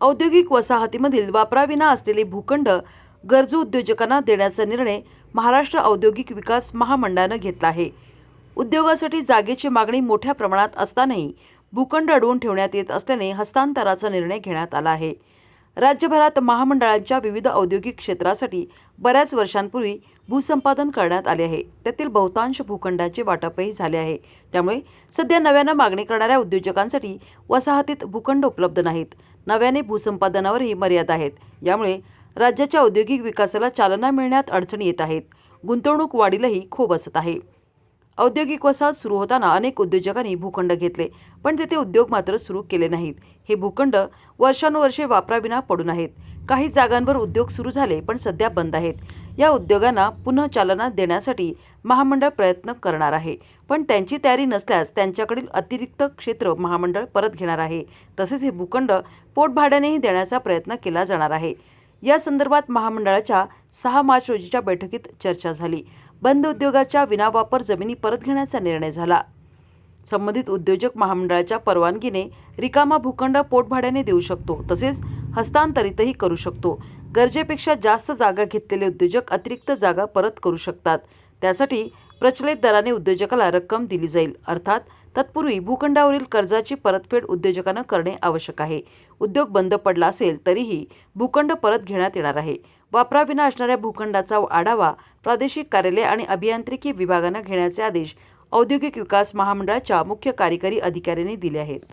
औद्योगिक वसाहतीमधील वापराविना असलेले भूखंड गरजू उद्योजकांना देण्याचा निर्णय महाराष्ट्र औद्योगिक विकास महामंडळानं घेतला आहे. उद्योगासाठी जागेची मागणी मोठ्या प्रमाणात असतानाही भूखंड अडवून ठेवण्यात येत असल्याने हस्तांतराचा निर्णय घेण्यात आला आहे. राज्यभरात महामंडळांच्या विविध औद्योगिक क्षेत्रासाठी बऱ्याच वर्षांपूर्वी भूसंपादन करण्यात आले आहे. त्यातील बहुतांश भूखंडाचे वाटपही झाले आहे. त्यामुळे सध्या नव्यानं मागणी करणाऱ्या उद्योजकांसाठी वसाहतीत भूखंड उपलब्ध नाहीत. नव्याने भूसंपादनावरही मर्यादा आहेत. यामुळे राज्याच्या औद्योगिक विकासाला चालना मिळण्यात अडचणी येत आहेत. गुंतवणूक वाढीलाही खो बसत आहे. औद्योगिक वसाहत सुरू होताना अनेक उद्योजकांनी भूखंड घेतले पण तेथे उद्योग मात्र सुरू केले नाहीत. हे भूखंड वर्षानुवर्षे वापराविना पडून आहेत. काही जागांवर उद्योग सुरू झाले पण सध्या बंद आहेत. या उद्योगांना पुन्हा चालना देण्यासाठी महामंडळ प्रयत्न करणार आहे. पण त्यांची तयारी नसल्यास त्यांच्याकडील अतिरिक्त क्षेत्र महामंडळ परत घेणार आहे. तसेच हे भूखंड पोटभाड्यानेही देण्याचा प्रयत्न केला जाणार आहे. या संदर्भात महामंडळाच्या सहा मार्च रोजीच्या बैठकीत चर्चा झाली. बंद उद्योगाच्या विनावापर जमिनी परत घेण्याचा निर्णय झाला. संबंधित उद्योजक महामंडळाच्या परवानगीने रिकामा भूखंड पोटभाड्याने देऊ शकतो. तसेच हस्तांतरितही करू शकतो. गरजेपेक्षा जास्त जागा घेतलेले उद्योजक अतिरिक्त जागा परत करू शकतात. त्यासाठी प्रचलित दराने उद्योजकाला रक्कम दिली जाईल. अर्थात तत्पूर्वी भूखंडावरील कर्जाची परतफेड उद्योजकानं करणे आवश्यक आहे. उद्योग बंद पडला असेल तरीही भूखंड परत घेण्यात येणार आहे. वापराविना असणाऱ्या भूखंडाचा आढावा प्रादेशिक कार्यालय आणि अभियांत्रिकी विभागानं घेण्याचे आदेश औद्योगिक विकास महामंडळाच्या मुख्य कार्यकारी अधिकाऱ्यांनी दिले आहेत.